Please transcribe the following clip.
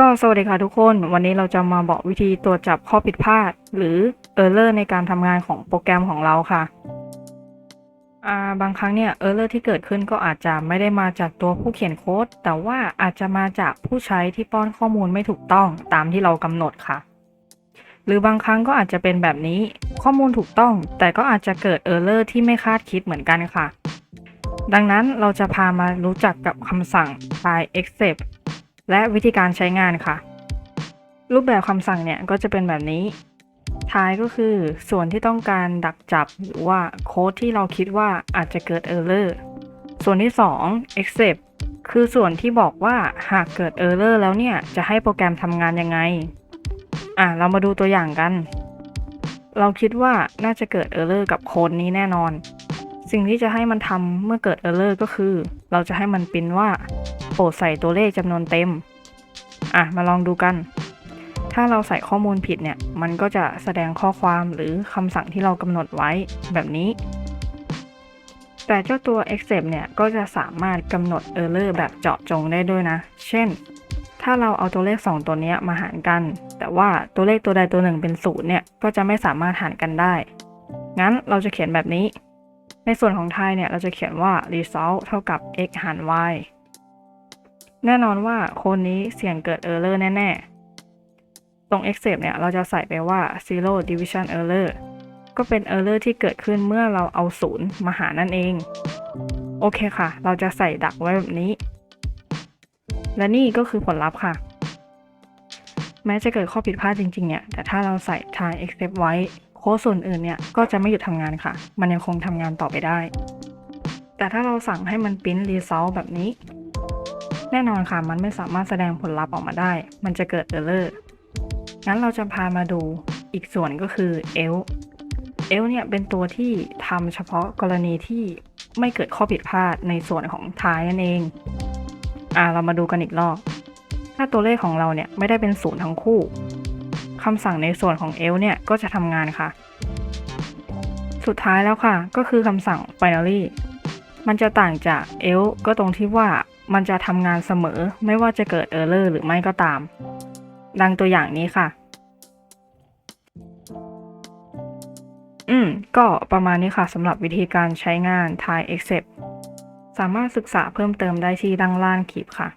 ก็สวัสดีค่ะทุกคน วันนี้เราจะมาบอกวิธีตรวจจับข้อผิดพลาด หรือ Error ในการทำงานของโปรแกรมของเราค่ะาบางครั้งเนี่ย Error ที่เกิดขึ้นก็อาจจะไม่ได้มาจากตัวผู้เขียนโค้ด แต่ว่าอาจจะมาจากผู้ใช้ที่ป้อนข้อมูลไม่ถูกต้องตามที่เรากำหนดค่ะ หรือบางครั้งก็อาจจะเป็นแบบนี้ข้อมูลถูกต้อง แต่ก็อาจจะเกิด Error ที่ไม่คาดคิดเหมือนกันค่ะ ดังนั้นเราจะพามารู้จักกับคำสั่ง try except และวิธีการใช้งานค่ะ รูปแบบคำสั่งเนี่ยก็จะเป็นแบบนี้ ท้ายก็คือส่วนที่ต้องการดักจับหรือว่าโค้ดที่เราคิดว่าอาจจะเกิด Error ส่วนที่ 2 except คือส่วนที่บอกว่าหากเกิด Error แล้วเนี่ยจะให้โปรแกรมทำงานยังไง อะ เรามาดูตัวอย่างกัน เราคิดว่าน่าจะเกิด Error กับโค้ดนี้แน่นอน สิ่งที่จะให้มันทำเมื่อเกิด Error ก็คือ เราจะให้มันปริ้นว่า โปรดใส่ตัวเลขจำนวนเต็ม อะ มาลองดูกัน ถ้าเราใส่ข้อมูลผิดเนี่ย มันก็จะแสดงข้อความหรือคำสั่งที่เรากำหนดไว้แบบนี้ แต่เจ้าตัว except เนี่ย ก็จะสามารถกำหนด error แบบเจาะจงได้ด้วยนะ เช่น ถ้าเราเอาตัวเลข 2 ตัวนี้มาหารกัน แต่ว่าตัวเลขตัวใดตัวหนึ่งเป็นศูนย์เนี่ย ก็จะไม่สามารถหารกันได้ งั้นเราจะเขียนแบบนี้ในส่วนของไทยเนี่ย เราจะเขียนว่า result เท่ากับ x หาร y แน่นอนว่าโค้ดนี้เสี่ยงเกิด Error แน่ ๆ ตรง except เนี่ย เราจะใส่ไปว่า zero division error ก็เป็น Error ที่เกิดขึ้นเมื่อเราเอาศูนย์มาหานั่นเอง โอเคค่ะ เราจะใส่ดักไว้แบบนี้ และนี่ก็คือผลลัพธ์ค่ะ แม้จะเกิดข้อผิดพลาดจริง ๆ เนี่ย แต่ถ้าเราใส่ try except ไว้ โค้ดส่วนอื่นเนี่ย ก็จะไม่หยุดทำงานค่ะ มันยังคงทำงานต่อไปได้ แต่ถ้าเราสั่งให้มันปริ้น result แบบนี้ แน่นอนค่ะ มันไม่สามารถแสดงผลลัพธ์ออกมาได้ มันจะเกิด error งั้นเราจะพามาดูอีกส่วนก็คือ else else เนี่ยเป็นตัวที่ทำเฉพาะกรณีที่ไม่เกิดข้อผิดพลาดในส่วนของท้ายนั่นเอง อ่าเรามาดูกันอีกรอบ ถ้าตัวเลขของเราเนี่ยไม่ได้เป็นศูนย์ทั้งคู่คำสั่งในส่วนของ else เนี่ยก็จะทำงานค่ะ สุดท้ายแล้วค่ะ ก็คือคำสั่ง finally มันจะต่างจาก else ก็ตรงที่ว่า มันจะทำงานเสมอไม่ว่าจะเกิดเออร์หรือไม่ก็ตาม ดังตัวอย่างนี้ค่ะ อืม ก็ประมาณนี้ค่ะสำหรับวิธีการใช้งาน Thai Except สามารถศึกษาเพิ่มเติมได้ที่ด้านล่างคลิปค่ะ